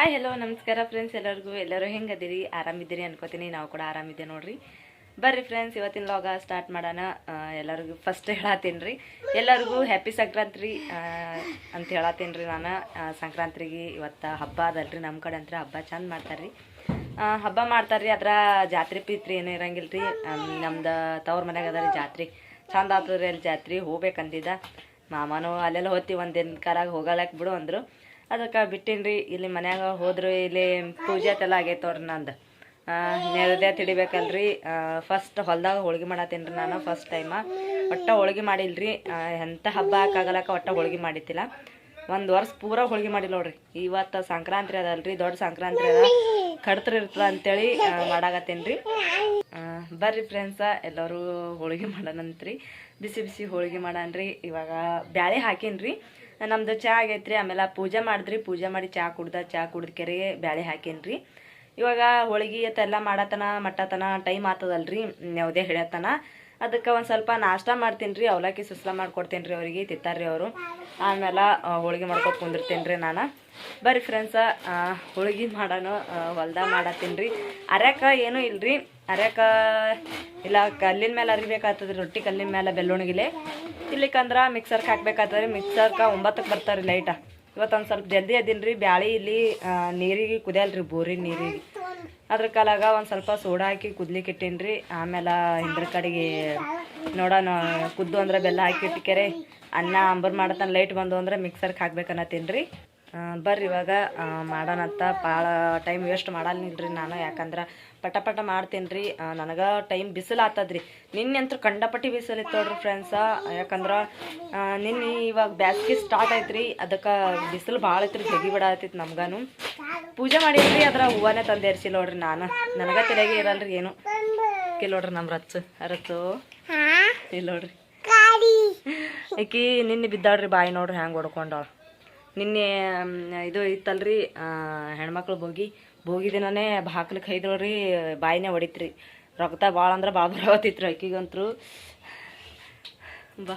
Hi hello ನಮಸ್ಕಾರ friends ಎಲ್ಲರಿಗೂ. ಎಲ್ಲರೂ ಹೆಂಗದಿರಿ? ಆರಾಮಿದ್ದೀರಿ ಅನ್ಕೋತೀನಿ. ನಾವು ಕೂಡ ಆರಾಮಿದ್ದೆ ನೋಡ್ರಿ. ಬರ್ರಿ ಫ್ರೆಂಡ್ಸ್ ಇವತ್ತಿನ ಲಾಗ ಸ್ಟಾರ್ಟ್ ಮಾಡೋಣ. ಎಲ್ಲರಿಗೂ ಫಸ್ಟ್ ಹೇಳತ್ತೀನಿ ರೀ ಎಲ್ಲರಿಗೂ ಹ್ಯಾಪಿ ಸಂಕ್ರಾಂತಿ ಅಂತ ಹೇಳತ್ತೀನಿ ರೀ ನಾನು ಸಂಕ್ರಾಂತಿಗೆ ಇವತ್ತು ಹಬ್ಬ ಅದಲ್ರಿ. ನಮ್ಮ ಕಡೆ ಅಂತ ಹಬ್ಬ ಚಂದ ಮಾಡ್ತಾರೆ ರೀ ಹಬ್ಬ ಮಾಡ್ತಾರೆ ರೀ ಅದ್ರ ಜಾತ್ರೆ ಪೀತ್ರಿ ಏನೂ ಇರಂಗಿಲ್ಲ ರೀ ನಮ್ದು ತವ್ರ ಮನೆಗೆ ಅದ ರೀ ಜಾತ್ರೆ. ಚಂದ ಆಗ್ತದ್ರಿ ಅಲ್ಲಿ ಜಾತ್ರೆ. ಹೋಗ್ಬೇಕಂದಿದ್ದ ಮಾಮನೂ ಅಲ್ಲೆಲ್ಲ ಹೋಗ್ತೀವಿ ಒಂದು ದಿನ ಕಾರಾಗ ಬಿಡು ಅಂದರು. ಅದಕ್ಕೆ ಬಿಟ್ಟಿನ್ರಿ, ಇಲ್ಲಿ ಮನ್ಯಾಗ ಹೋದ್ರು, ಇಲ್ಲಿ ಪೂಜೆ ಅದೆಲ್ಲ ಆಗೈತೆ ಅವ್ರಿ ನಂದು. ನೆರದೇ ತಿಡಿಬೇಕಲ್ರಿ ಫಸ್ಟ್ ಹೊಲ್ದಾಗ ಹೋಳ್ಗೆ ಮಾಡತ್ತೀನಿ ರೀ ನಾನು ಫಸ್ಟ್ ಟೈಮ ಒಟ್ಟ ಹೋಳ್ಗೆ ಮಾಡಿಲ್ರಿ. ರೀ ಎಂಥ ಹಬ್ಬ ಹಾಕಾಗಲಕ್ಕ ಒಟ್ಟ ಹೋಳ್ಗೆ ಮಾಡಿದ್ದಿಲ್ಲ ಒಂದು ವರ್ಷ ಪೂರ ಹೋಳ್ಗೆ ಮಾಡಿಲ್ಲ ನೋಡ್ರಿ. ಇವತ್ತು ಸಂಕ್ರಾಂತಿ ಅದಲ್ರಿ, ದೊಡ್ಡ ಸಂಕ್ರಾಂತಿ ಅದ. ಕಡ್ತ್ರ ಇರ್ತದ ಅಂತೇಳಿ ಮಾಡಾಕತ್ತೀನಿ ರೀ ಬರ್ರಿ ಫ್ರೆಂಡ್ಸ ಎಲ್ಲರೂ ಹೋಳಿಗೆ ಮಾಡೋಣಂತ್ರಿ. ಬಿಸಿ ಬಿಸಿ ಹೋಳಿಗೆ ಮಾಡಾನ್ರಿ. ಇವಾಗ ಬ್ಯಾಳೆ ಹಾಕೀನ್ರಿ. ನಮ್ದು ಚಾ ಆಗೈತ್ರಿ, ಆಮೇಲೆ ಪೂಜೆ ಮಾಡಿದ್ರಿ, ಪೂಜೆ ಮಾಡಿ ಚಾ ಕುಡ್ದ ಚಾ ಕುಡ್ದ ಕೆರೆಗೆ ಬ್ಯಾಳೆ ಹಾಕೇನ್ರಿ. ಇವಾಗ ಹೋಳಿಗೆ ಅತ್ತೆಲ್ಲ ಮಾಡತನ, ಮಟ್ಟತನ ಟೈಮ್ ಆತದಲ್ರಿ ಯಾವುದೇ ಹೇಳ್ಯತನ. ಅದಕ್ಕೆ ಒಂದು ಸ್ವಲ್ಪ ನಾಷ್ಟ ಮಾಡ್ತೀನಿ ರೀ ಅವಲಕ್ಕಿ ಸುಸ್ಲ ಮಾಡ್ಕೊಡ್ತೀನಿ ರೀ ಅವರಿಗೆ, ತಿಂತಾರ್ರಿ ಅವರು. ಆಮೇಲೆ ಹೋಳಿಗೆ ಮಾಡ್ಕೊತ ಕುಂದಿರ್ತೀನಿ ರೀ ನಾನು. ಬರ್ರಿ ಫ್ರೆಂಡ್ಸ ಹೋಳಿಗೆ ಮಾಡೋಣ ಹೊಲ್ದಾಗ ಮಾಡತ್ತೀನಿ ರೀ ಅರ್ಯಾಕ ಏನೂ ಇಲ್ರಿ. ಅರ್ಯಾಕ ಇಲ್ಲ, ಕಲ್ಲಿನ ಮೇಲೆ ಅರಿಬೇಕಾಗ್ತದೆ ರೊಟ್ಟಿ ಕಲ್ಲಿನ ಮೇಲೆ ಬೆಳ್ಳುಣಿಗಿಲೆ ಇಲ್ಲಿಕಂದ್ರೆ ಮಿಕ್ಸರ್ಗೆ ಹಾಕ್ಬೇಕಾಗ್ತದೆ ಮಿಕ್ಸರ್ಗೆ ಒಂಬತ್ತಕ್ಕೆ ಬರ್ತಾರೆ ಲೈಟ ಇವತ್ತು ಒಂದು ಸ್ವಲ್ಪ ಜಲ್ದಿ ಅದೀನಿ ರೀ ಬ್ಯಾಳಿ ಇಲ್ಲಿ ನೀರಿಗೆ ಕುದಿಯಲ್ರಿ ಬೋರಿನ ನೀರಿಗೆ. ಅದ್ರ ಕಾಲಾಗ ಒಂದು ಸ್ವಲ್ಪ ಸೋಡಾ ಹಾಕಿ ಕುದ್ಲಿಕ್ಕೆ ಇಟ್ಟೀನಿ ರೀ ಆಮೇಲೆ ಹಿಂದ್ರ ಕಡೆಗೆ ನೋಡೋಣ, ಕುದ್ದು ಅಂದ್ರೆ ಬೆಲ್ಲ ಹಾಕಿ ಇಟ್ಕೆರೆ ಅನ್ನ ಅಂಬರ್ ಮಾಡತನ ಲೈಟ್ ಬಂದು ಅಂದ್ರೆ ಮಿಕ್ಸರ್ಗೆ ಹಾಕ್ಬೇಕನ್ನತ್ತೀನಿ ರೀ ಬರ್ರಿ ಇವಾಗ ಮಾಡೋಣತ್ತ ಮಾಡೋಣಂತ ಭಾಳ ಟೈಮ್ ವೇಸ್ಟ್ ಮಾಡಲ್ನಿಲ್ರಿ ನಾನು ಯಾಕಂದ್ರೆ ಪಟ ಪಟ ಮಾಡ್ತೀನಿ ರೀ ನನಗೆ ಟೈಮ್ ಬಿಸಿಲು ಆತದ್ರಿ. ನಿನ್ನೆ ಅಂತೂ ಕಂಡಪಟ್ಟಿ ಬಿಸಿಲು ಇತ್ತು ನೋಡ್ರಿ ಫ್ರೆಂಡ್ಸ ಯಾಕಂದ್ರೆ ನಿನ್ನೆ ಇವಾಗ ಬ್ಯಾಸ್ಗೆ ಸ್ಟಾರ್ಟ್ ಐತ್ರಿ ಅದಕ್ಕೆ ಬಿಸಿಲು ಭಾಳ ಐತ್ರಿ ಜಗಿ ಬಿಡಾತಿತ್ತು ನಮ್ಗನು. ಪೂಜೆ ಮಾಡಿದ್ರಿ ಅದ್ರ ಹೂವನೇ ತಂದು ಏರ್ಸಿಲ್ಲ ನೋಡ್ರಿ ನಾನು. ನನಗೆ ತಲೆಗೆ ಇರಲ್ರಿ ಏನು. ಕಿಲ್ ನೋಡ್ರಿ ನಮ್ಮ ರಚ್ಚು ರಚ್ಚು ಇಲ್ಲ ನೋಡ್ರಿ. ಆಕಿ ನಿನ್ನೆ ಬಿದ್ದಾಳ್ರಿ ಬಾಯಿ ನೋಡ್ರಿ ಹ್ಯಾಂಗೆ ಹೊಡ್ಕೊಂಡಾಳ. ನಿನ್ನೆ ಇದು ಇತ್ತಲ್ರಿ ಹೆಣ್ಮಕ್ಳು ಭೋಗಿ. ಭೋಗಿ ದಿನನೇ ಹಾಕ್ಲಿಕ್ಕೆ ಹೈದಳ್ರಿ ಬಾಯಿನೇ ಹೊಡಿತ್ರಿ. ರಕ್ತ ಭಾಳ ಅಂದ್ರೆ ಭಾಳ ಬರವತ್ತಿತ್ರಿ ಅಕ್ಕಿಗಂತರು. ಬಾ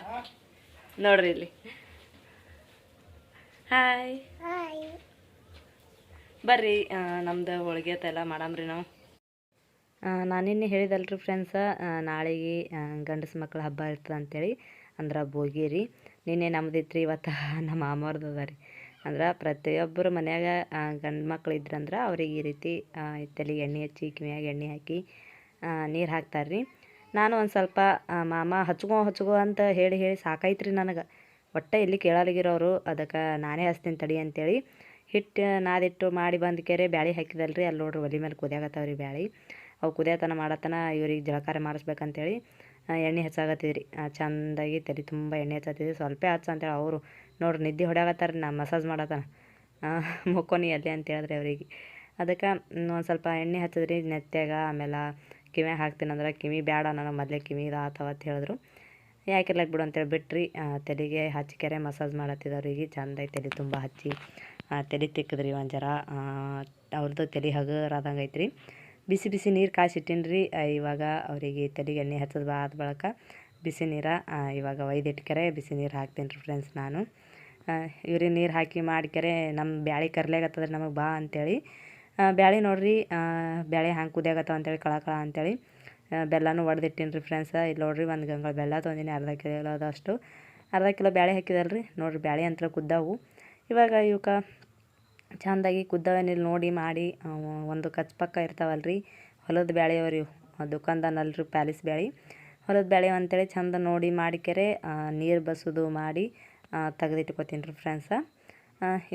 ನೋಡ್ರಿ ಇಲ್ಲಿ. ಹಾಯ್. ಬರ್ರಿ ನಮ್ದು ಹೋಳಿಗೆ ಎಲ್ಲ ಮಾಡಮ್ರಿ ನಾವು. ನಾನು ನಿನ್ನೆ ಹೇಳಿದಲ್ರಿ ಫ್ರೆಂಡ್ಸ ನಾಳೆಗೆ ಗಂಡಸು ಮಕ್ಕಳ ಹಬ್ಬ ಇರ್ತದೆ ಅಂತೇಳಿ ಅಂದ್ರೆ ಭೋಗಿ ರೀ. ನಿನ್ನೆ ನಮ್ದು ಇತ್ತು ಇವತ್ತು ನಮ್ಮ ಮಾಮವ್ರದ್ದು ಅದ ರೀ. ಅಂದ್ರೆ ಪ್ರತಿಯೊಬ್ಬರು ಮನ್ಯಾಗ ಗಂಡು ಮಕ್ಳು ಇದ್ರಂದ್ರೆ ಅವ್ರಿಗೆ ಈ ರೀತಿ ತಲೆಗೆ ಎಣ್ಣೆ ಹಚ್ಚಿ, ಕಿವಿಯಾಗ ಎಣ್ಣೆ ಹಾಕಿ ನೀರು ಹಾಕ್ತಾರೆ ರೀ. ನಾನು ಒಂದು ಸ್ವಲ್ಪ ಮಾಮ ಹಚ್ಕೋ ಹಚ್ಕೋ ಅಂತ ಹೇಳಿ ಹೇಳಿ ಸಾಕಾಯ್ತು ರೀ ನನಗೆ. ಒಟ್ಟೆ ಇಲ್ಲಿ ಕೇಳಲಿಗಿರೋರು, ಅದಕ್ಕೆ ನಾನೇ ಹಚ್ತೀನಿ ತಡಿ ಅಂತೇಳಿ ಹಿಟ್ಟು ನಾದಿಟ್ಟು ಮಾಡಿ ಬಂದ ಕೆರೆ ಬ್ಯಾಳೆ ಹಾಕಿದಲ್ರಿ. ಅಲ್ಲಿ ನೋಡ್ರಿ ಒಲೆ ಮೇಲೆ ಕುದಿಯಾಗತ್ತವ್ರಿ ರೀ ಬ್ಯಾಳಿ. ಅವು ಕುದಿಯತನ ಮಾಡತನ ಇವ್ರಿಗೆ ಜಳಕಾರ ಮಾಡಿಸ್ಬೇಕಂತೇಳಿ ಎಣ್ಣೆ ಹಚ್ಚಾಕತ್ತಿದ್ರಿ ಚಂದಾಗಿ ತಲೆ ತುಂಬ ಎಣ್ಣೆ ಹಚ್ಚತ್ತಿದ್ರಿ ಸ್ವಲ್ಪ ಹಚ್ಚ ಅಂತೇಳಿ ಅವರು ನೋಡ್ರಿ ನಿದ್ದೆ ಹೊಡ್ಯಾಗತ್ತಾರ ನಾ ಮಸಾಜ್ ಮಾಡತ್ತಾನ ಮುಕ್ಕೋನಿ ಅಲ್ಲಿ ಅಂತ ಹೇಳಿದ್ರಿ ಅವರಿಗೆ. ಅದಕ್ಕೆ ಒಂದು ಸ್ವಲ್ಪ ಎಣ್ಣೆ ಹಚ್ಚಿದ್ರಿ ನೆತ್ತಾಗ ಆಮೇಲೆ ಕಿವಿ ಹಾಕ್ತೀನಂದ್ರೆ ಕಿವಿ ಬೇಡ ನನಗೆ ಮೊದಲೇ ಕಿವಿ ಆತವ ಅಂತ ಹೇಳಿದ್ರು. ಯಾಕಿರ್ಲಕ್ಕೆ ಬಿಡು ಅಂತೇಳಿ ಬಿಟ್ರಿ. ತಲೆಗೆ ಹಚ್ಚಿಕೆರೆ ಮಸಾಜ್ ಮಾಡತ್ತಿದ್ದವ್ರಿಗೆ ಚಂದಾಗಿ ತಲೆ ತುಂಬ ಹಚ್ಚಿ ತಲೆ ತಿಕ್ಕಿದ್ರಿ ಒಂದು ಅವ್ರದ್ದು ತಲೆ ಹಗರಾದಂಗೆ ಐತ್ರಿ. ಬಿಸಿ ಬಿಸಿ ನೀರು ಕಾಯಿಸಿಟ್ಟಿನಿ ರೀ ಇವಾಗ ಅವರಿಗೆ ತಲೆಗೆ ಎಣ್ಣೆ ಹಚ್ಚೋದು ಆದ ಬಳಕ ಬಿಸಿ ನೀರ ಇವಾಗ ಒಯ್ದಿಟ್ಕೆರೆ ಬಿಸಿ ನೀರು ಹಾಕ್ತೀನಿ ರೀ ಫ್ರೆಂಡ್ಸ್ ನಾನು ಇವ್ರಿಗೆ ನೀರು ಹಾಕಿ ಮಾಡ್ಕೆರೆ ನಮ್ಮ ಬ್ಯಾಳಿ ಕರ್ಲಾಗತ್ತದ್ರಿ ನಮಗೆ ಬಾ ಅಂತೇಳಿ. ಬ್ಯಾಳಿ ನೋಡಿರಿ ಬ್ಯಾಳಿ ಹಂಗೆ ಕುದಿಯಾಗತ್ತವ ಅಂತೇಳಿ, ಕಳ ಕಳ ಅಂತೇಳಿ. ಬೆಲ್ಲನೂ ಒಡೆದಿಟ್ಟಿನಿ ರೀ ಫ್ರೆಂಡ್ಸ ಇಲ್ಲಿ ನೋಡ್ರಿ ಒಂದು ಗಂಗಳ ಬೆಲ್ಲ ತೊಂದಿನಿ ಅರ್ಧ ಕಿಲೋ ಅದಷ್ಟು ಅರ್ಧ ಕಿಲೋ ಬ್ಯಾಳಿ ಹಾಕಿದಲ್ರಿ. ನೋಡ್ರಿ ಬ್ಯಾಳೆ ಅಂತ ಕುದ್ದಾವು. ಇವಾಗ ಇವಕ್ಕೆ ಚೆಂದಾಗಿ ಕುದ್ದವನಿಲ್ ನೋಡಿ ಮಾಡಿ ಒಂದು ಕಚ್ ಪಕ್ಕ ಇರ್ತಾವಲ್ರಿ, ಹೊಲದ ಬ್ಯಾಳೆ ಅವ್ರಿ ದುಕಾನ್ದಾನಲ್ರಿ ಪ್ಯಾಲೇಸ್ ಬ್ಯಾಳೆ. ಹೊಲದ ಬ್ಯಾಳೆ ಅಂತೇಳಿ ಚಂದ ನೋಡಿ ಮಾಡಿಕೆರೆ ನೀರು ಬಸೋದು ಮಾಡಿ ತೆಗೆದಿಟ್ಕೋತೀನಿ ರೀ ಫ್ರೆಂಡ್ಸ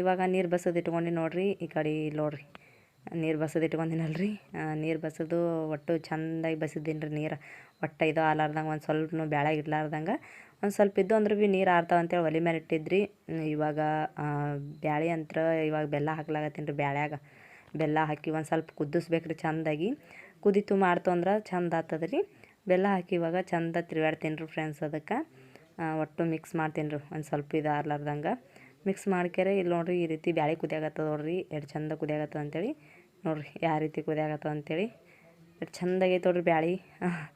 ಇವಾಗ ನೀರು ಬಸದು ಇಟ್ಕೊಂಡು ನೋಡ್ರಿ, ಈ ಕಡೆ ನೋಡ್ರಿ, ನೀರು ಬಸೋದು ಇಟ್ಕೊಂಡಿನಲ್ರಿ. ನೀರು ಬಸದು ಒಟ್ಟು ಚಂದಾಗಿ ಬಸಿದ್ದೀನಿ ರೀ ನೀರು. ಒಟ್ಟು ಇದು ಆಲಾರ್ದಂಗೆ ಒಂದು ಸ್ವಲ್ಪ ಬ್ಯಾಳೆ ಇರ್ಲಾರ್ದಂಗೆ ಒಂದು ಸ್ವಲ್ಪ ಇದ್ದು ಅಂದ್ರೆ ಭೀ ನೀರು ಆರ್ತಾವ ಅಂತೇಳಿ ಒಲೆ ಮೇಲೆ ಇಟ್ಟಿದ್ರಿ. ಇವಾಗ ಬ್ಯಾಳಿ ಅಂತ್ರ ಇವಾಗ ಬೆಲ್ಲ ಹಾಕ್ಲಾಗತ್ತೀನಿ ರೀ ಬ್ಯಾಳ್ಯಾಗ. ಬೆಲ್ಲ ಹಾಕಿ ಒಂದು ಸ್ವಲ್ಪ ಕುದಿಸ್ಬೇಕು ರೀ ಚೆಂದಾಗಿ. ಕುದಿತು ಮಾಡ್ತು ಅಂದ್ರೆ ಚಂದ ಆಗ್ತದ ರೀ ಬೆಲ್ಲ ಹಾಕಿ ಇವಾಗ ಚಂದ ತಿರುಗಾಡ್ತೀನಿ ರೀ ಫ್ರೆಂಡ್ಸ್ ಅದಕ್ಕೆ. ಒಟ್ಟು ಮಿಕ್ಸ್ ಮಾಡ್ತೀನಿ ರೀ ಒಂದು ಸ್ವಲ್ಪ ಇದು ಆರ್ಲಾರ್ದಂಗೆ. ಮಿಕ್ಸ್ ಮಾಡ್ಕೆರೆ ಇಲ್ಲಿ ನೋಡ್ರಿ ಈ ರೀತಿ ಬ್ಯಾಳೆ ಕುದಿಯಾಗತ್ತದ ನೋಡ್ರಿ. ಎಷ್ಟು ಚಂದ ಕುದಿಯಾಗತ್ತದ ಅಂತೇಳಿ. ನೋಡ್ರಿ ಯಾವ ರೀತಿ ಕುದಿಯಾಗತ್ತದ ಅಂತೇಳಿ. ಎಷ್ಟು ಚಂದಾಗೈತೆ ನೋಡ್ರಿ ಬ್ಯಾಳಿ.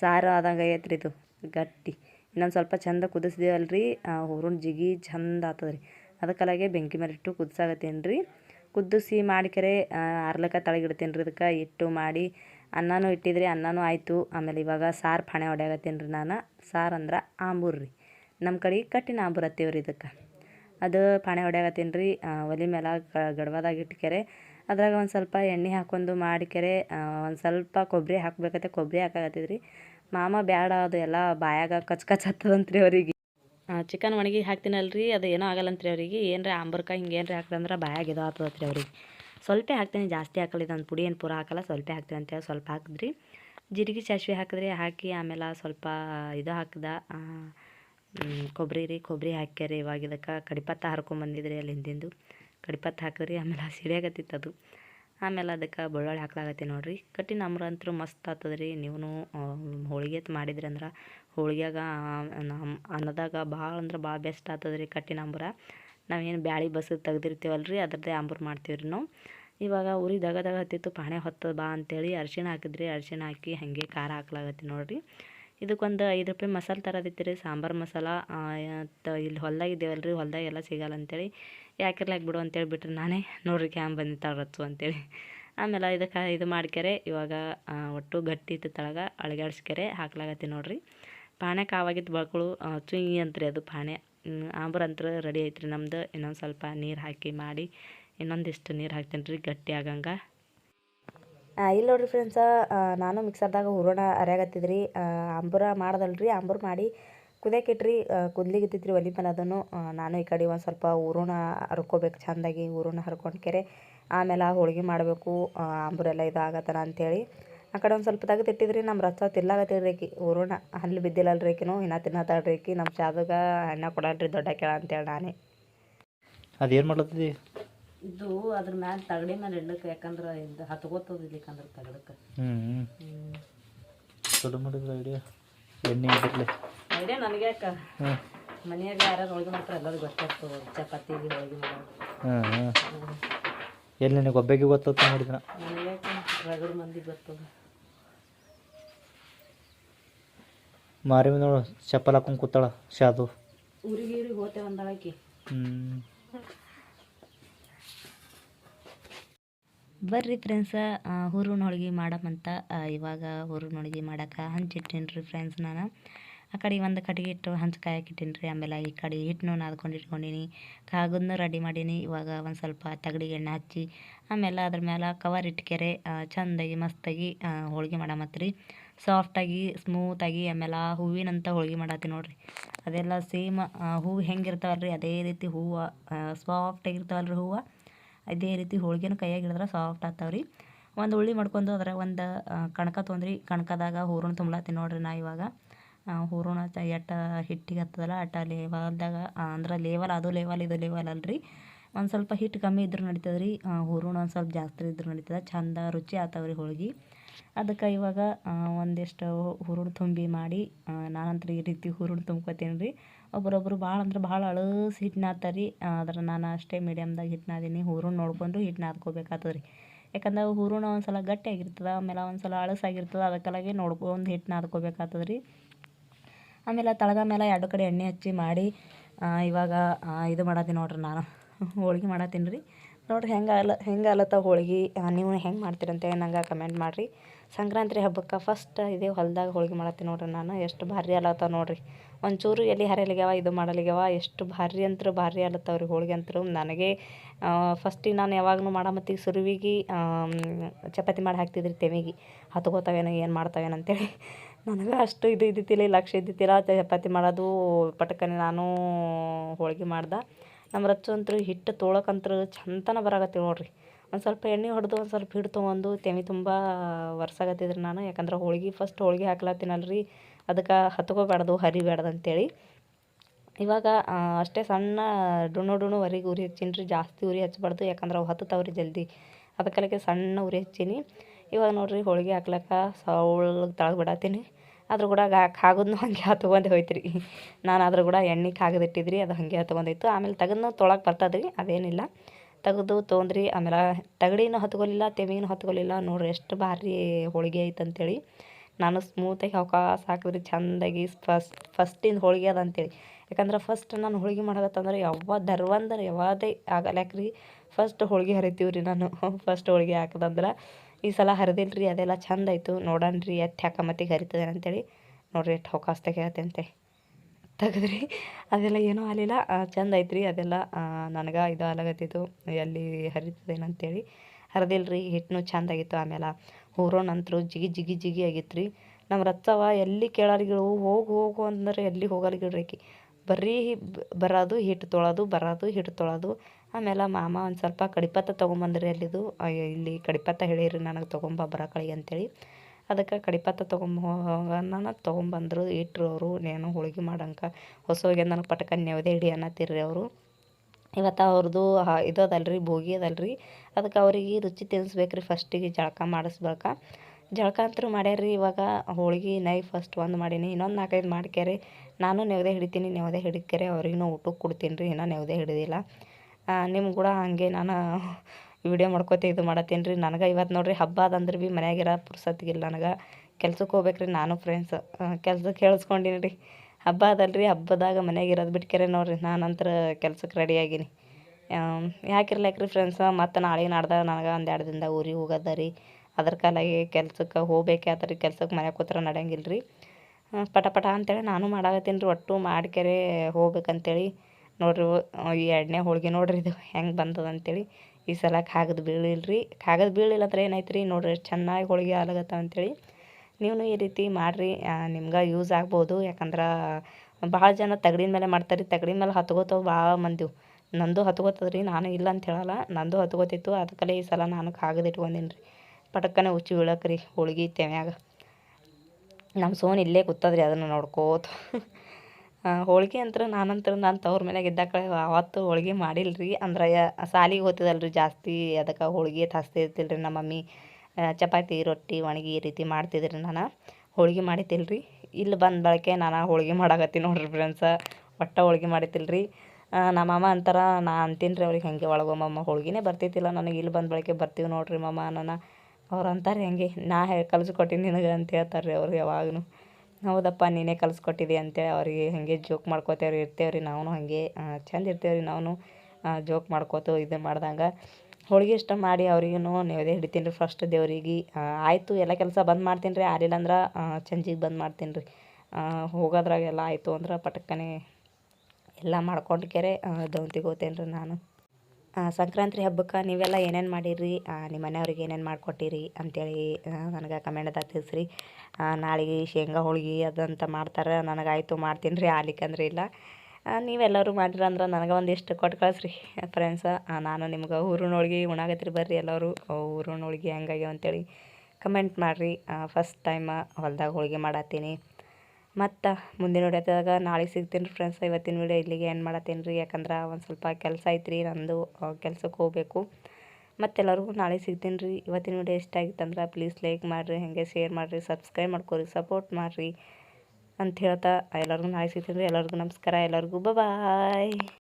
ಸಾರು ಆದಂಗೆ ಆಗೈತೆ ಇದು. ಗಟ್ಟಿ. ಇನ್ನೊಂದು ಸ್ವಲ್ಪ ಚಂದ ಕುದಿಸಿದೇವಲ್ರಿ? ಹೂರಣ ಜಿಗಿ ಚಂದ ಆಗ್ತದ ರೀ ಅದಕ್ಕಲಾಗೆ ಬೆಂಕಿ ಮೇಲೆ ಇಟ್ಟು ಕುದಿಸಾಕತ್ತೀನಿ ರೀ ಕುದಿಸಿ ಮಾಡಿಕರೆ ಅರ್ಲಕ್ಕ ತಳಗಿಡ್ತೇನೆ ರೀ ಅದಕ್ಕೆ ಇಟ್ಟು ಮಾಡಿ ಅನ್ನನೂ ಇಟ್ಟಿದ್ರಿ, ಅನ್ನನೂ ಆಯಿತು. ಆಮೇಲೆ ಇವಾಗ ಸಾರು ಫಾಣೆ ಹೊಡೆಯಾಗತ್ತೇನು ರೀ ನಾನು. ಸಾರು ಅಂದ್ರೆ ಆಂಬೂರು ರೀ ನಮ್ಮ ಕಡೆ ಕಟ್ಟಿನ ಆಂಬೂರು ರೀ ಇದಕ್ಕೆ. ಅದು ಪಾಣೆ ಹೊಡ್ಯಾಗತ್ತೀನಿ ರೀ ಒಲೆ ಮೇಲೆ ಗಡ್ಬದಾಗ ಇಟ್ಕೆರೆ ಅದ್ರಾಗ ಒಂದು ಸ್ವಲ್ಪ ಎಣ್ಣೆ ಹಾಕ್ಕೊಂಡು ಮಾಡಿಕೆರೆ ಒಂದು ಸ್ವಲ್ಪ ಕೊಬ್ಬರಿ ಹಾಕ್ಬೇಕತ್ತೆ ಕೊಬ್ಬರಿ ಹಾಕಾಗತ್ತಿದ್ರಿ ಮಾಮ ಬ್ಯಾಡ, ಅದು ಎಲ್ಲ ಬಾಯಾಗ ಕಚ್ ಕಚ್ ಹತ್ತದಂತ್ರಿ ಅವ್ರಿಗೆ ಚಿಕನ್ ಒಣಗಿ ಹಾಕ್ತೀನಲ್ರಿ, ಅದು ಏನೋ ಆಗಲ್ಲಂತ್ರಿ ಅವ್ರಿಗೆ. ಏನರ ಆಂಬರ್ಕ ಹಿಂಗೆ ಏನರ ಹಾಕ್ದಂದ್ರೆ ಬಾಯಾಗ ಇದು ಆಗ್ತದತ್ರಿ ಅವ್ರಿಗೆ. ಸ್ವಲ್ಪ ಹಾಕ್ತೀನಿ, ಜಾಸ್ತಿ ಹಾಕಲ್ಲ, ಇದೊಂದು ಪುಡಿ ಏನು ಪೂರ ಹಾಕಲ್ಲ, ಸ್ವಲ್ಪ ಹಾಕ್ತೀನಿ ಅಂತೇಳಿ ಸ್ವಲ್ಪ ಹಾಕಿದ್ರಿ. ಜೀರಿಗೆ ಸಾಸ್ವೆ ಹಾಕಿದ್ರಿ, ಹಾಕಿ ಆಮೇಲೆ ಸ್ವಲ್ಪ ಇದು ಹಾಕಿದ ಕೊಬ್ಬರಿ ರೀ. ಕೊಬ್ಬರಿ ಹಾಕ್ಯಾರಿ, ಇವಾಗ ಇದಕ್ಕೆ ಕಡಿಪತ್ತ ಹರ್ಕೊಂಬಂದಿದ್ರಿ ಅಲ್ಲಿ ಹಿಂದಿಂದು ಕಡಿಪತ್ತ ಹಾಕಿದ್ರಿ, ಆಮೇಲೆ ಸಿಡಿಯಾಗತ್ತಿತ್ತು ಅದು ಆಮೇಲೆ ಅದಕ್ಕೆ ಬೆಳ್ಳುಳ್ಳಿ ಹಾಕ್ಲಾಗತ್ತೆ ನೋಡಿರಿ. ಕಟ್ಟಿನ ಆಮ್ರ ಅಂತೂ ಮಸ್ತ್ ಆಗ್ತದೆ ರೀ ನೀವು ಹೋಳಿಗೆ ಮಾಡಿದ್ರಿ ಅಂದ್ರೆ ಹೋಳಿಗ್ಯಾಗ ಅನ್ನದಾಗ ಭಾಳ ಅಂದ್ರೆ ಭಾಳ ಬೆಸ್ಟ್ ಆಗ್ತದೆ ರೀ ಕಟ್ಟಿನ ಅಂಬ್ರ. ನಾವೇನು ಬ್ಯಾಳಿ ಬಸ್ ತೆಗ್ದಿರ್ತೀವಲ್ಲ ರೀ ಅದ್ರದ್ದೇ ಅಂಬ್ರ ಮಾಡ್ತೀವಿ ರೀ ನಾವು. ಇವಾಗ ಉರಿ ದಗ ಹತ್ತಿತ್ತು, ಪಾಣೆ ಹೊತ್ತದ ಬಾ ಅಂತೇಳಿ ಅರ್ಶಿಣ ಹಾಕಿದ್ರಿ. ಅರ್ಶಿಣ ಹಾಕಿ ಹಾಗೆ ಖಾರ ಹಾಕ್ಲಾಗತ್ತೆ ನೋಡಿರಿ. ಇದಕ್ಕೊಂದು ಐದು ರೂಪಾಯಿ ಮಸಾಲೆ ತರೋದಿತ್ತು ರೀ ಸಾಂಬಾರು ಮಸಾಲ ಇಲ್ಲಿ ಹೊಲ್ದಾಗ ಇದ್ದೇವಲ್ಲ ರೀ ಹೊಲ್ದಾಗ ಎಲ್ಲ ಸಿಗಲ್ಲ ಅಂತೇಳಿ ಯಾಕಿರ್ಲಾಕ್ ಬಿಡು ಅಂತೇಳಿ ಬಿಟ್ರೆ ನಾನೇ ನೋಡ್ರಿ ಕ್ಯಾಮ್ ಬಂದಿತ್ತಾಳೆ ರಚ್ಚು ಅಂತೇಳಿ. ಆಮೇಲೆ ಇದಕ್ಕೆ ಇದು ಮಾಡ್ಕ್ಯಾರೆ ಇವಾಗ ಒಟ್ಟು ಗಟ್ಟಿ ಇತ್ತು ತಳಗ ಅಳಗಾಡ್ಸ್ಕ್ಯಾರೆ ಹಾಕ್ಲಾಗತ್ತಿ ನೋಡ್ರಿ. ಪಾನೆ ಕಾವಾಗಿತ್ತು ಬಳ್ಕೊಳು ಚುಯಿ ಅಂತ್ರಿ ಅದು ಪಾನೆ. ಆಂಬ್ರ ಅಂತ್ರ ರೆಡಿ ಐತ್ರಿ ನಮ್ದು. ಇನ್ನೊಂದು ಸ್ವಲ್ಪ ನೀರು ಹಾಕಿ ಮಾಡಿ, ಇನ್ನೊಂದಿಷ್ಟು ನೀರು ಹಾಕ್ತೀನಿ ರೀ ಗಟ್ಟಿ ಆಗಂಗೆ. ಇಲ್ಲಿ ನೋಡ್ರಿ ಫ್ರೆಂಡ್ಸ ನಾನು ಮಿಕ್ಸರ್ದಾಗ ಹೂರಣ ಅರ್ಯಾಗತ್ತಿದ್ರಿ. ಅಂಬುರ ಮಾಡ್ದಲ್ರಿ. ಅಂಬುರ ಮಾಡಿ ಕುದಿಯಕ್ಕಿಟ್ರಿ ಕುದ್ಲಿಗಿತ್ತೈತ್ರಿ ಒಲೆ ಮೇಲೆ ಅದನ್ನು ನಾನು ಈ ಕಡೆ ಒಂದು ಸ್ವಲ್ಪ ಹೂರಣ ಹರ್ಕೋಬೇಕು ಚೆಂದಾಗಿ ಹೂರಣ ಹರ್ಕೊಂಡ್ಕೆರೆ ಆಮೇಲೆ ಹೋಳ್ಗೆ ಮಾಡಬೇಕು ಅಂಬ್ರೆಲ್ಲ ಇದು ಆಗತ್ತನ ಅಂಥೇಳಿ ಆ ಕಡೆ ಒಂದು ಸ್ವಲ್ಪ ತೆಗೆದಿಟ್ಟಿದ್ರಿ ನಮ್ಮ ರಸ ತಿರ್ಲಾಗತ್ತಿದ್ರಿ ಆಕಿ ಹೂರಣ ಹಲ್ಲು ಬಿದ್ದಿಲ್ಲಲ್ರಿ ಆಕಿನೂ ಇನ್ನೂ ತಿನ್ನತ್ತಾಳ್ರೀಕಿ ಆಕಿ ನಮ್ಮ ಚಾದಾಗ ಎಣ್ಣೆ ಕೊಡಲ್ರಿ ದೊಡ್ಡ ಕೇಳ ಅಂತೇಳಿ ನಾನೇ. ಅದೇನು ಮಾಡ್ಲತ್ತಿದಿ ಇದು ಅದ್ರ ಮ್ಯಾಲ ತಗಡಿ ಮೇಲೆ ಇಡ್ಲಿಕ್ಕೆ ಯಾಕಂದ್ರೆ ಇದು ಹತ್ಕೋತದ ಇಲ್ಲಿಕಂದ್ರೆ ತಗಡಕ್ಕೆ ಹ್ಞೂ ಚಲೋ ಮಾಡಿದ್ರೆ ಐಡಿಯಾ ಎಣ್ಣೆ ಇದ್ರಲೆ ಐಡಿಯಾ ನನಗೆ ಯಾಕ? ಮನ್ಯಾಗ ಯಾರು ಹೋಳಿಗೆ ಮಾಡ್ತಾರೆ ಎಲ್ಲರಿಗೂ ಗೊತ್ತಾಗ್ತದೆ ಚಪಾತಿ ಹೋಳಿಗೆ ಮಾಡೋದು. ಹಾಂ ಹಾಂ. ಎಲ್ಲಿ ನಿನಗೆ ಒಬ್ಬಗೆ ಗೊತ್ತತ್ತ ನೋಡಿದ ನನಗೆ ಯಾಕೆ ರಗಡ್ ಮಂದಿ ಗೊತ್ತದ ಮಾರಿ ನೋಡು ಚಪ್ಪಲ್ ಹಾಕೊಂಡು ಕೂತಾಳ ಶಾದು. ಊರಿಗೆ ಊರಿಗೆ ಹೋತೆ ಒಂದಾಳಕಿ ಹ್ಞೂ ಬರ್ರಿ ಫ್ರೆಂಡ್ಸ ಹುರುನ ಹೋಳಿಗೆ ಮಾಡಮಂತ ಇವಾಗ ಹುರುನ ಹೋಳಿಗೆ ಮಾಡಕ್ಕೆ ಹಂಚಿಟ್ಟೀನಿ ರೀ ಫ್ರೆಂಡ್ಸ್ ನಾನು. ಆ ಕಡೆ ಒಂದು ಕಟ್ಟಿಗೆ ಇಟ್ಟು ಹಂಚು ಕಾಯಕ್ಕೆ ಇಟ್ಟೀನಿ ರೀ. ಆಮೇಲೆ ಈ ಕಡೆ ಹಿಟ್ಟನ್ನು ನಾದ್ಕೊಂಡು ಇಟ್ಕೊಂಡೀನಿ ಕಾಗದನ್ನು ರೆಡಿ ಮಾಡೀನಿ. ಇವಾಗ ಒಂದು ಸ್ವಲ್ಪ ತಗಡಿಗೆ ಎಣ್ಣೆ ಹಚ್ಚಿ, ಆಮೇಲೆ ಅದ್ರ ಮೇಲೆ ಕವರ್ ಇಟ್ಕೆರೆ ಚೆಂದಾಗಿ ಮಸ್ತಾಗಿ ಹೋಳ್ಗೆ ಮಾಡಮತ್ರಿ ಸಾಫ್ಟಾಗಿ ಸ್ಮೂತಾಗಿ ಆಮೇಲೆ ಹೂವಿನಂಥ ಹೋಳಿಗೆ ಮಾಡತ್ತೀನಿ ನೋಡಿರಿ. ಅದೆಲ್ಲ ಸೇಮ್ ಹೂವು ಹೆಂಗಿರ್ತಾವಲ್ಲ ರೀ ಅದೇ ರೀತಿ ಹೂವು ಸಾಫ್ಟಾಗಿರ್ತಾವಲ್ಲ ರೀ ಹೂವು. ಅದೇ ರೀತಿ ಹೋಳಿಗೆನೂ ಕೈಯಾಗ ಹಿಡಿದ್ರೆ ಸಾಫ್ಟ್ ಆಗ್ತಾವೆ ರೀ. ಒಂದು ಉಳ್ಳಿ ಮಾಡ್ಕೊಂಡು ಅದ್ರಾಗ ಒಂದು ಕಣಕ ತೊಂದ್ರಿ. ಕಣಕದಾಗ ಹೂರಣ ತುಂಬಲತ್ತೀನಿ ನೋಡಿರಿ ನಾ ಇವಾಗ. ಹೂರಣ ಎಟ್ಟ ಹಿಟ್ಟಿಗೆ ಹತ್ತದಲ್ಲ, ಅಟ್ಟ ಲೇವಲ್ದಾಗ ಅಂದ್ರೆ ಲೇವಲ್, ಅದು ಲೇವಲ್, ಇದು ಲೇವಲ್ ಅಲ್ರಿ. ಒಂದು ಸ್ವಲ್ಪ ಹಿಟ್ಟು ಕಮ್ಮಿ ಇದ್ರೂ ನಡೀತದೆ ರೀ ಹೂರಣ ಒಂದು ಸ್ವಲ್ಪ ಜಾಸ್ತಿ ಇದ್ರೆ ನಡೀತದೆ. ಚಂದ ರುಚಿ ಆಗ್ತಾವೆ ರೀ ಹೋಳ್ಗೆ. ಅದಕ್ಕೆ ಇವಾಗ ಒಂದಿಷ್ಟು ಹುರುಳು ತುಂಬಿ ಮಾಡಿ ನಾನಂತರ ಈ ರೀತಿ ಹುರುಳು ತುಂಬ್ಕೊತೀನಿ ರೀ ಒಬ್ರೊಬ್ರು ಭಾಳ ಅಂದ್ರೆ ಭಾಳ ಅಳಸ್ ಹಿಟ್ಟು ನಾದ್ತಾರೆ ರೀ ಆದ್ರೆ ನಾನು ಅಷ್ಟೇ ಮೀಡಿಯಮ್ದಾಗ ಹಿಟ್ಟು ನಾದೀನಿ ಹೂರಣ ನೋಡ್ಕೊಂಡು ಹಿಟ್ಟು ನಾದ್ಕೋಬೇಕಾಗ್ತದೆ ರೀ ಯಾಕಂದ್ರೆ ಹೂರಣ ಒಂದು ಸಲ ಗಟ್ಟಿಯಾಗಿರ್ತದೆ ಆಮೇಲೆ ಒಂದು ಸಲ ಅಳಸಾಗಿರ್ತದೆ ಅದಕ್ಕೆಲ್ಲಾಗೆ ನೋಡ್ಕೊಂಡು ಹಿಟ್ಟು ನಾದ್ಕೋಬೇಕಾಗ್ತದೆ ರೀ ಆಮೇಲೆ ತಳಗ ಮೇಲೆ ಎರಡು ಕಡೆ ಎಣ್ಣೆ ಹಚ್ಚಿ ಮಾಡಿ ಇವಾಗ ಇದು ಮಾಡತ್ತೀನಿ ನೋಡ್ರಿ ನಾನು. ಹೋಳಿಗೆ ಮಾಡತ್ತೀನಿ ರೀ. ನೋಡಿರಿ ಹೆಂಗೆ ಅಲ್ಲ ಹೆಂಗೆ ಅಲತ್ತ ಹೋಳ್ಗೆ ನೀವು ಹೆಂಗೆ ಮಾಡ್ತೀರಂತೇಳಿ ನಂಗೆ ಕಮೆಂಟ್ ಮಾಡಿರಿ. ಸಂಕ್ರಾಂತಿ ಹಬ್ಬಕ್ಕೆ ಫಸ್ಟ್ ಇದೇ ಹೊಲ್ದಾಗ ಹೋಳಿಗೆ ಮಾಡತ್ತೀನಿ ನೋಡ್ರಿ ನಾನು. ಎಷ್ಟು ಭಾರಿ ಅಲತ್ತಾವ ನೋಡ್ರಿ. ಒಂಚೂರು ಎಲ್ಲಿ ಹರಿಯಲಿಗ್ಯಾವ, ಇದು ಮಾಡಲಿಗ್ಯಾವ, ಎಷ್ಟು ಭಾರಿ ಅಂತೂ ಭಾರಿ ಅಲತ್ತಾವ ರೀ ಹೋಳ್ಗೆ ಅಂತೂ ನನಗೆ ಫಸ್ಟಿಗೆ ನಾನು ಯಾವಾಗಲೂ ಮಾಡಮತ್ತಿ ಸುರುವಿಗೆ ಚಪಾತಿ ಮಾಡಿ ಹಾಕ್ತಿದ್ರಿ ತೆಮಿಗೆ ಹತ್ಕೋತಾವೇನೋ, ಏನು ಮಾಡ್ತಾವೇನೋ ಅಂತೇಳಿ. ನನಗೆ ಅಷ್ಟು ಇದು ಇದ್ದಿತ್ತಿಲ್ಲ ಲಕ್ಷ ಇದ್ದಿದ್ದಿಲ್ಲ ಚಪಾತಿ ಮಾಡೋದು, ಪಟಕನೆ ನಾನು ಹೋಳಿಗೆ ಮಾಡ್ದೆ. ನಮ್ಮ ರಚ್ಚು ಅಂತೂ ಹಿಟ್ಟು ತೊಳಕಂತೂ ಚಂತನ ಬರಾಕತ್ತೀವಿ ನೋಡ್ರಿ. ಒಂದು ಸ್ವಲ್ಪ ಎಣ್ಣೆ ಹೊಡೆದು, ಒಂದು ಸ್ವಲ್ಪ ಹಿಟ್ಟು ತೊಗೊಂಡು ತೆಮಿ ತುಂಬ ವರ್ಸಾಕತ್ತಿದ್ರಿ ನಾನು. ಯಾಕಂದ್ರೆ ಹೋಳಿಗೆ ಫಸ್ಟ್ ಹೋಳಿಗೆ ಹಾಕ್ಲತ್ತೀನಲ್ರಿ. ಅದಕ್ಕೆ ಹತ್ಕೋಬಾರ್ದು, ಹರಿಬಾರ್ದು ಅಂತೇಳಿ. ಇವಾಗ ಅಷ್ಟೇ ಸಣ್ಣ ಡುಣು ಡುಣುವರೆಗೆ ಉರಿ ಹಚ್ಚೀನಿ ರೀ ಜಾಸ್ತಿ ಉರಿ ಹಚ್ಚಬಾರ್ದು ಯಾಕಂದ್ರೆ ಅವು ಹತ್ತತಾವ್ರಿ ಜಲ್ದಿ. ಅದಕ್ಕೆ ಸಣ್ಣ ಉರಿ ಹಚ್ಚೀನಿ. ಇವಾಗ ನೋಡಿರಿ ಹೋಳಿಗೆ ಹಾಕ್ಲಕ್ಕ ಸೌಳ್ಗೆ ತಳಗೆ ಬಿಡತ್ತೀನಿ. ಅದ್ರ ಕೂಡ ಕಾಗದ್ನು ಹಾಗೆ ಹತ್ಕೊಂಡೆ ಹೋಯ್ತು ರೀ ನಾನು ಅದ್ರ ಕೂಡ ಎಣ್ಣೆ ಕಾಗದಿಟ್ಟಿದ್ರಿ, ಅದು ಹಂಗೆ ಹತ್ಕೊಂಡೋಯ್ತು ಆಮೇಲೆ ತೆಗೆದ್ನು ತೊಳಕ್ಕೆ ಬರ್ತದ್ರಿ, ಅದೇನಿಲ್ಲ. ತೆಗೆದು ತೊಗೊಂಡ್ರಿ ಆಮೇಲೆ ತಗಡಿನೂ ಹತ್ಕೊಲಿಲ್ಲ ತೆಮಿನೂ ಹತ್ಕೊಲಿಲ್ಲ. ನೋಡ್ರಿ ಎಷ್ಟು ಭಾರಿ ಹೋಳಿಗೆ ಐತೆ ಅಂತೇಳಿ ನಾನು ಸ್ಮೂತಾಗಿ ಅವಕಾಶ ಹಾಕಿದ್ರಿ, ಚೆಂದಾಗಿ ಫಸ್ಟ್ ಫಸ್ಟಿಂದ ಹೋಳಿಗೆ ಅದ ಅಂತೇಳಿ. ಯಾಕಂದ್ರೆ ಫಸ್ಟ್ ನಾನು ಹೋಳಿಗೆ ಮಾಡಕತ್ತಂದ್ರೆ ಯಾವ ದರ್ವಂದ್ರೆ ಯಾವುದೇ ಆಗಲ್ಲ ಯಾಕ್ರಿ ಫಸ್ಟ್ ಹೋಳಿಗೆ ಹರಿತೀವಿ ರೀ ನಾನು. ಫಸ್ಟ್ ಹೋಳಿಗೆ ಹಾಕದಂದ್ರೆ. ಈ ಸಲ ಹರಿದಿಲ್ಲ ರೀ ಅದೆಲ್ಲ ಚಂದ ಆಯಿತು. ನೋಡೋಣ ರೀ ಎತ್ತು ಹಾಕಮತ್ತಿಗೆ ಹರಿತದೆ ಅಂತೇಳಿ. ನೋಡ್ರಿ ಎಷ್ಟು ಹೊಕಾಸ್ತಾಗ ಅಂತೆ. ತೆಗೆದ್ರಿ. ಅದೆಲ್ಲ ಏನೂ ಆಗಲಿಲ್ಲ. ಚಂದ ರೀ ಅದೆಲ್ಲ ನನಗೆ ಇದು ಆಲಗತ್ತಿತ್ತು ಎಲ್ಲಿ ಹರಿತದೇನಂತೇಳಿ. ಹರಿದಿಲ್ಲ ರೀ ಹಿಟ್ಟು ಚಂದ ಆಗಿತ್ತು. ಆಮೇಲೆ ಹೂರೋಣಂತರು ಜಿಗಿ ಜಿಗಿ ಜಿಗಿ ಆಗಿತ್ತು ರೀ ನಮ್ಮ ರಚ್ಚವ ಎಲ್ಲಿ ಕೇಳಾರಿಗಳು, ಹೋಗಿ, ಹೋಗು ಅಂದ್ರೆ ಎಲ್ಲಿ ಹೋಗಲ್ಗಿಳ್ರಿ ಆಕಿ. ಬರೀ ಬರೋದು ಹಿಟ್ಟು ತೊಳೋದು, ಬರೋದು ಹಿಟ್ಟು ತೊಳೋದು. ಆಮೇಲೆ ಮಾಮ ಒಂದು ಸ್ವಲ್ಪ ಕಡಿಪತ್ತ ತೊಗೊಂಬಂದ್ರಿ ಅಲ್ಲಿದು ಇಲ್ಲಿ ಕಡಿಪತ್ತ ಹೇಳಿರಿ, ನನಗೆ ತೊಗೊಂಬ, ಬರಕಳಿ ಅಂತೇಳಿ. ಅದಕ್ಕೆ ಕಡಿಪತ್ತ ತೊಗೊಂಬ ತೊಗೊಂಬಂದರು ಇಟ್ಟರು ಅವರು, ನೇನು ಹೋಳಿಗೆ ಮಾಡಂಕ. ಹೊಸ ಹೋಗಿ ನನಗೆ ಪಟಕನ್ ನೆವದೆ ಹಿಡಿ ಅನ್ನತ್ತಿರ್ರಿ ಅವರು. ಇವತ್ತು ಅವ್ರದ್ದು ಇದು ಅದಲ್ರಿ ಭೋಗಿ ಅದಲ್ರಿ. ಅದಕ್ಕೆ ಅವ್ರಿಗೆ ರುಚಿ ತಿನ್ನಿಸ್ಬೇಕ್ರಿ ಫಸ್ಟಿಗೆ, ಜಳಕ ಮಾಡಿಸ್ಬೇಕ. ಜಳಕ ಅಂತೂ ಮಾಡ್ಯಾರ್ರಿ, ಇವಾಗ ಹೋಳಿಗೆ, ನೈ ಫಸ್ಟ್ ಒಂದು ಮಾಡೀನಿ, ಇನ್ನೊಂದು ನಾಲ್ಕೈದು ಮಾಡ್ಕ್ಯಾರಿ. ನಾನು ನೆವದೆ ಹಿಡಿತೀನಿ, ನೆವದೆ ಹಿಡಿಕ್ಯಾರೆ, ಅವ್ರಿಗೂ ಊಟಕ್ಕೆ ಕೊಡ್ತೀನಿ ರೀ ಇನ್ನೂ ನೆವದೆ ಹಿಡಿದಿಲ್ಲ. ನಿಮ್ಗೆ ಕೂಡ ಹಾಗೆ ನಾನು ವಿಡಿಯೋ ಮಾಡ್ಕೋತ ಇದು ಮಾಡತ್ತೀನಿ ರೀ ನನಗೆ ಇವತ್ತು ನೋಡ್ರಿ ಹಬ್ಬ ಅದಂದ್ರೆ ಭೀ ಮನೆಯಾಗಿರೋ ಪುರ್ಸತ್ತಿಗಿಲ್ಲ ನನಗೆ. ಕೆಲ್ಸಕ್ಕೆ ಹೋಗ್ಬೇಕ್ರಿ ನಾನು ಫ್ರೆಂಡ್ಸ್ ಕೆಲ್ಸಕ್ಕೆ ಹೇಳಿಸ್ಕೊಂಡಿನಿ ರೀ ಹಬ್ಬ ಅದಲ್ರಿ, ಹಬ್ಬದಾಗ ಮನ್ಯಾಗ ಇರೋದು ಬಿಟ್ಕೆರೆ ನೋಡ್ರಿ. ನಾನಂತರ ಕೆಲ್ಸಕ್ಕೆ ರೆಡಿ ಆಗೀನಿ. ಯಾಕಿರ್ಲಾಕ ರೀ ಫ್ರೆಂಡ್ಸ ಮತ್ತು ನಾಳೆ ನಾಡ್ದ ನನಗೆ ಒಂದು ಎರಡು ದಿನದಾಗ ಊರಿಗೆ ಹೋಗೋದ ರೀ ಅದ್ರ ಕಾಲಾಗಿ ಕೆಲ್ಸಕ್ಕೆ ಹೋಗ್ಬೇಕೆ ಆತ ರೀ ಕೆಲ್ಸಕ್ಕೆ ಮನೆ ಕೂತ್ರ ನಡೆಯಂಗಿಲ್ಲ ರೀ ಪಟ ಪಟ ಅಂತೇಳಿ ನಾನು ಮಾಡಾಕತ್ತೀನಿ ರೀ ಒಟ್ಟು ಮಾಡ್ಕೆರೆ ಹೋಗ್ಬೇಕಂತೇಳಿ. ನೋಡ್ರಿ ಈ ಎರಡನೇ ಹೋಳಿಗೆ ನೋಡ್ರಿ ಇದು ಹೆಂಗೆ ಬಂದದ ಅಂತೇಳಿ. ಈ ಸಲ ಕಾಗದ ಬೀಳಿಲ್ರಿ. ಕಾಗದ ಬೀಳಿಲ್ಲ ಅಂದ್ರೆ ಏನಾಯ್ತು ರೀ ನೋಡ್ರಿ, ಚೆನ್ನಾಗಿ ಹೋಳಿಗೆ ಆಲಾಗತ್ತಾವ ಅಂತೇಳಿ. ನೀವು ಈ ರೀತಿ ಮಾಡಿರಿ ನಿಮ್ಗೆ ಯೂಸ್ ಆಗ್ಬೋದು. ಯಾಕಂದ್ರೆ ಭಾಳ ಜನ ತಗಡಿನ ಮೇಲೆ ಮಾಡ್ತಾರೆ, ತಗಡಿನ ಮೇಲೆ ಹತ್ಕೋತಾವ ಭಾಳ ಮಂದಿವು. ನಂದು ಹತ್ಕೋತದ ರೀ ನಾನು ಇಲ್ಲ ಅಂತ ಹೇಳಲ್ಲ. ನಂದು ಹತ್ಕೋತಿತ್ತು ಅದಕ್ಕಲ್ಲೇ ಈ ಸಲ ನಾನು ಕಾಗದ ಇಟ್ಕೊಂಡಿನಿ ರೀ ಪಟಕ್ಕನೆ ಉಚ್ಚಿ ಬೀಳಕ್ಕೆ ರೀ ಹೋಳ್ಗೆ ತೆವ್ಯಾಗ. ನಮ್ಮ ಸೋನ್ ಇಲ್ಲೇ ಕೂತದ್ರಿ ಅದನ್ನು ನೋಡ್ಕೋತ. ಹೋಳ್ಗೆ ಅಂತ ನಾನಂತರ ನಾನು ತವ್ರ ಮನ್ಯಾಗ ಇದ್ದಾಗ ಅವತ್ತು ಹೋಳಿಗೆ ಮಾಡಿಲ್ಲ ರೀ ಅಂದ್ರೆ ರೀ ಜಾಸ್ತಿ. ಅದಕ್ಕೆ ಹೋಳಿಗೆ ಹಚ್ತಿ ಇರ್ತಿಲ್ಲ ರೀ ನಮ್ಮ ಮಮ್ಮಿ. ಚಪಾತಿ, ರೊಟ್ಟಿ, ಒಣಗಿ ಈ ರೀತಿ ಮಾಡ್ತಿದ್ರಿ ನಾನು. ಹೋಳಿಗೆ ಮಾಡಿತಿಲ್ರಿ. ರೀ ಇಲ್ಲಿ ಬಂದ ಬಳಕೆ ನಾನು ಹೋಳಿಗೆ ಮಾಡಾಕತ್ತೀನಿ ನೋಡ್ರಿ ಫ್ರೆಂಡ್ಸ ಒಟ್ಟು ಹೋಳಿಗೆ ಮಾಡಿತಿಲ್ರಿ. ನಮ್ಮ ಅಮ್ಮ ಅಂತಾರ, ನಾ ಅಂತೀನಿ ರೀ ಅವ್ರಿಗೆ ಹಾಗೆ ಒಳಗೊಮ್ಮಮ್ಮ ಹೋಳಿಗೆನೇ ಬರ್ತಿದ್ದಿಲ್ಲ ನನಗೆ. ಇಲ್ಲಿ ಬಂದ ಬಳಕೆ ಬರ್ತೀವಿ ನೋಡ್ರಿ ಮಮ್ಮ ನಾನು. ಅವ್ರು ಅಂತಾರೆ ಹೆಂಗೆ, ನಾ ಕಲಿಸ್ಕೊಟ್ಟಿನಿ ನಿನಗೆ ಅಂತ ಹೇಳ್ತಾರೆ ರೀ ಅವ್ರು ಯಾವಾಗೂ ಹೌದಪ್ಪ, ನೀನೇ ಕಲಿಸ್ಕೊಟ್ಟಿದ್ದಿ ಅಂತೇಳಿ ಅವ್ರಿಗೆ ಹಾಗೆ ಜೋಕ್ ಮಾಡ್ಕೋತೇವ್ರಿ, ಇರ್ತೇವ್ರಿ ನಾವು ಹಾಗೆ ಚಂದ ಇರ್ತೇವ್ರಿ ನಾವು ಜೋಕ್ ಮಾಡ್ಕೋತ ಇದು ಮಾಡ್ದಂಗೆ. ಹೋಳಿಗೆ ಇಷ್ಟ ಮಾಡಿ ಅವ್ರಿಗೂ ನೆವದೆ ಹಿಡಿತೀನಿ ರೀ ಫಸ್ಟ್ ದೇವ್ರಿಗೆ ಆಯಿತು, ಎಲ್ಲ ಕೆಲಸ ಬಂದ್ ಮಾಡ್ತೀನಿ ರೀ ಆರಿಲ್ಲ ಅಂದ್ರೆ ಚಂಜಿಗೆ ಬಂದ್ ಮಾಡ್ತೀನಿ ರೀ ಹೋಗೋದ್ರಾಗೆಲ್ಲ ಆಯಿತು ಅಂದ್ರೆ ಪಟಕ್ಕನೆ ಎಲ್ಲ ಮಾಡ್ಕೊಂಡು ಕೆರೆ ದೌಂತಿಗೆ ಹೋಗ್ತೇನೆ ರೀ ನಾನು. ಸಂಕ್ರಾಂತಿ ಹಬ್ಬಕ್ಕೆ ನೀವೆಲ್ಲ ಏನೇನು ಮಾಡಿರಿ? ನಿಮ್ಮ ಮನೆಯವ್ರಿಗೆ ಏನೇನು ಮಾಡಿಕೊಟ್ಟಿರಿ ಅಂತೇಳಿ ನನಗೆ ಕಮೆಂಟ್ದಾಗ ತಿಳಿಸ್ರಿ. ನಾಳೆಗೆ ಶೇಂಗಾ ಹೋಳಿಗೆ ಅದಂತ ಮಾಡ್ತಾರೆ, ನನಗಾಯಿತು ಮಾಡ್ತೀನಿ ರೀ ಆಲಿಕ್ಕಂದ್ರೆ ಇಲ್ಲ. ನೀವೆಲ್ಲರೂ ಮಾಡಿರಂದ್ರೆ ನನಗೆ ಒಂದಿಷ್ಟು ಕೊಟ್ಟು ಕಳಿಸ್ರಿ ಫ್ರೆಂಡ್ಸ ನಾನು ನಿಮ್ಗೆ ಊರಿನ ಹೋಳ್ಗೆ ಉಣಾಗತ್ರಿ ಬರ್ರಿ ಎಲ್ಲರೂ. ಊರಿನ ಹೋಳ್ಗೆ ಹೆಂಗಾಗ್ಯಾವ ಅಂತೇಳಿ ಕಮೆಂಟ್ ಮಾಡಿರಿ. ಫಸ್ಟ್ ಟೈಮ ಹೊಲ್ದಾಗ ಹೋಳಿಗೆ ಮಾಡತ್ತೀನಿ ಮತ್ತು ಮುಂದಿನ ವಿಡಿಯೋದಾಗ ನಾಳೆ ಸಿಗ್ತೀನಿ ರೀ ಫ್ರೆಂಡ್ಸ್ ಇವತ್ತಿನ ವಿಡಿಯೋ ಇಲ್ಲಿಗೆ ಏನು ಮಾಡತ್ತೀನಿ ರೀ ಯಾಕಂದ್ರೆ ಒಂದು ಸ್ವಲ್ಪ ಕೆಲಸ ಐತ್ರಿ ನಂದು ಕೆಲ್ಸಕ್ಕೆ ಹೋಗಬೇಕು. ಮತ್ತೆಲ್ಲರಿಗೂ ನಾಳೆ ಸಿಗ್ತೀನಿ ರೀ ಇವತ್ತಿನ ವಿಡಿಯೋ ಇಷ್ಟ ಆಗಿತ್ತಂದ್ರೆ ಪ್ಲೀಸ್ ಲೈಕ್ ಮಾಡಿರಿ, ಹಾಗೆ ಶೇರ್ ಮಾಡಿರಿ ಸಬ್ಸ್ಕ್ರೈಬ್ ಮಾಡ್ಕೊರಿ ಸಪೋರ್ಟ್ ಮಾಡಿರಿ ಅಂತ ಹೇಳ್ತಾ ಎಲ್ಲರಿಗೂ ನಾಳೆ ಸಿಗ್ತೀನಿ ರೀ ಎಲ್ಲರಿಗೂ ನಮಸ್ಕಾರ, ಎಲ್ಲರಿಗೂ ಬಾಯ್